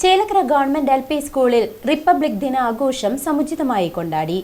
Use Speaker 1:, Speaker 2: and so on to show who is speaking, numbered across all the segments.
Speaker 1: Chelakkara government L P സ്കൂളിൽ republic ദിന ആഘോഷം സമുചിതമായി കൊണ്ടാടി.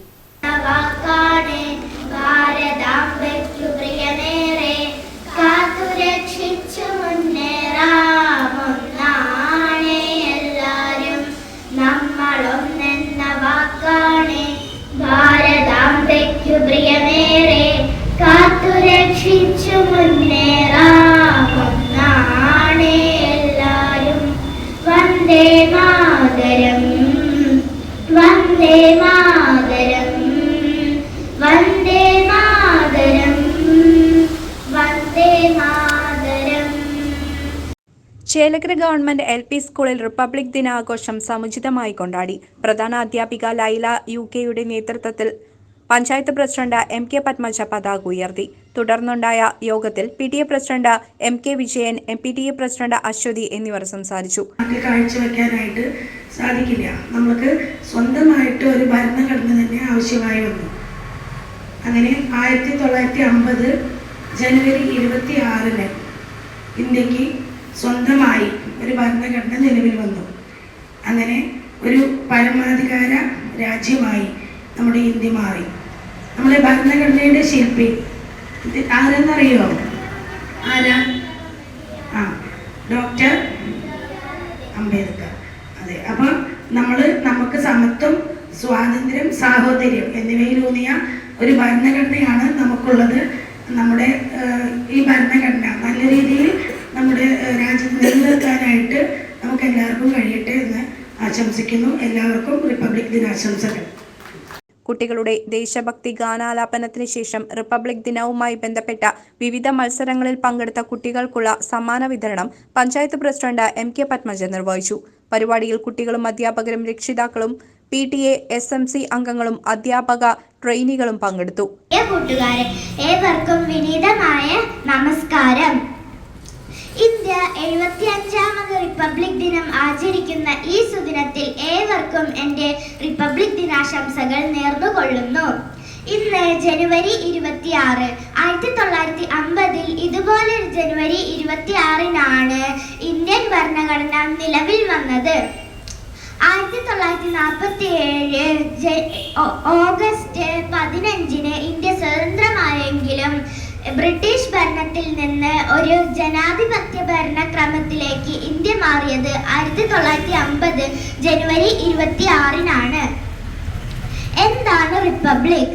Speaker 1: ചേലക്കര ഗവൺമെന്റ് എൽ പി സ്കൂളിൽ റിപ്പബ്ലിക് ദിനാഘോഷം സമുചിതമായി കൊണ്ടാടി. പ്രധാന അധ്യാപിക ലൈല യു കെയുടെ നേതൃത്വത്തിൽ panchayat president M K Padmaja പതാക ഉയർത്തി. തുടർന്നുണ്ടായ യോഗത്തിൽ P T A president M K Vijayan M P T A president Aswathy എന്നിവർ സംസാരിച്ചു.
Speaker 2: കാഴ്ചവെക്കാനായിട്ട് സാധിക്കില്ല. നമുക്ക് സ്വന്തമായിട്ട് ഒരു ഭരണഘടന തന്നെ ആവശ്യമായി വന്നു. അങ്ങനെ ആയിരത്തി തൊള്ളായിരത്തി അമ്പത് ജനുവരി ഇരുപത്തി ആറിന് ഇന്ത്യയ്ക്ക് സ്വന്തമായി ഒരു ഭരണഘടന നിലവിൽ വന്നു. അങ്ങനെ ഒരു പരമാധികാര രാജ്യമായി നമ്മുടെ ഇന്ത്യ മാറി. നമ്മുടെ ഭരണഘടനയുടെ ശില്പി. ആരെന്നറിയോ? ആരാ? ആ ഡോക്ടർ അംബേദ്കർ. അതെ അപ്പം നമ്മൾ നമുക്ക് സമത്വം സ്വാതന്ത്ര്യം സാഹോദര്യം എന്നിവയിലൂന്നിയ ഒരു ഭരണഘടനയാണ് നമുക്കുള്ളത്. നമ്മുടെ ഈ ഭരണഘടന നല്ല രീതിയിൽ നമ്മുടെ രാജ്യത്ത് നിലനിർത്താനായിട്ട് നമുക്ക് എല്ലാവർക്കും കഴിയട്ടെ എന്ന് ആശംസിക്കുന്നു. എല്ലാവർക്കും റിപ്പബ്ലിക് ദിനാശംസകൾ.
Speaker 1: കുട്ടികളുടെ ദേശഭക്തി ഗാനാലാപനത്തിന് ശേഷം റിപ്പബ്ലിക് ദിനവുമായി ബന്ധപ്പെട്ട വിവിധ മത്സരങ്ങളിൽ പങ്കെടുത്ത കുട്ടികൾക്കുള്ള സമ്മാന വിതരണം panchayat president M K Padmaja നിർവഹിച്ചു. പരിപാടിയിൽ കുട്ടികളും അധ്യാപകരും രക്ഷിതാക്കളും P T A S M C അംഗങ്ങളും അധ്യാപക ട്രെയിനികളും പങ്കെടുത്തു.
Speaker 3: ഏവർക്കും നമസ്കാരം. ഇന്ത്യ എഴുപത്തി അഞ്ചാമത് റിപ്പബ്ലിക് ദിനം ആചരിക്കുന്ന ഈ ഏവർക്കും എന്റെ റിപ്പബ്ലിക് ദിനാശംസകൾ നേർന്നുകൊള്ളുന്നു. ഇന്ന് ജനുവരി ഇരുപത്തിയാറ് ആയിരത്തി തൊള്ളായിരത്തി അമ്പതിൽ ഇതുപോലെ ജനുവരി ഇരുപത്തിയാറിനാണ് ഇന്ത്യൻ ഭരണഘടന നിലവിൽ വന്നത്. ആയിരത്തി തൊള്ളായിരത്തി നാൽപ്പത്തി ഏഴ് ഓഗസ്റ്റ് പതിനഞ്ചിന് ഇന്ത്യ സ്വതന്ത്രമായെങ്കിലും ബ്രിട്ടീഷ് ഭരണത്തിൽ നിന്ന് ഒരു ജനാധിപത്യ ഭരണക്രമത്തിലേക്ക് ഇന്ത്യ മാറിയത് ആയിരത്തി തൊള്ളായിരത്തി അമ്പത് ജനുവരി ഇരുപത്തി ആറിനാണ് എന്താണ് റിപ്പബ്ലിക്?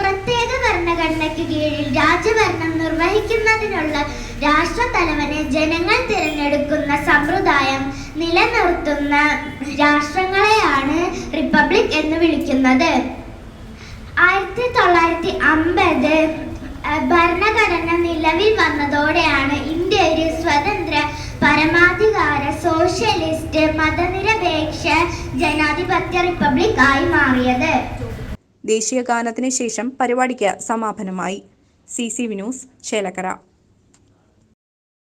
Speaker 3: പ്രത്യേക ഭരണഘടനയ്ക്ക് കീഴിൽ രാജ്യഭരണം നിർവഹിക്കുന്നതിനുള്ള രാഷ്ട്രത്തലവനെ ജനങ്ങൾ തിരഞ്ഞെടുക്കുന്ന സമ്പ്രദായം നിലനിർത്തുന്ന രാഷ്ട്രങ്ങളെയാണ് റിപ്പബ്ലിക് എന്ന് വിളിക്കുന്നത്. ആയിരത്തി തൊള്ളായിരത്തി അമ്പത് ഭരണഘടന നിലവിൽ വന്നതോടെയാണ് ഇന്ത്യ ഒരു സ്വതന്ത്ര പരമാധികാര സോഷ്യലിസ്റ്റ് മതനിരപേക്ഷ ജനാധിപത്യ റിപ്പബ്ലിക് ആയി മാറിയത്.
Speaker 1: ദേശീയ ഗാനത്തിന് ശേഷം പരിപാടിക്ക് സമാപനമായി. C C Vinus Chelakkara.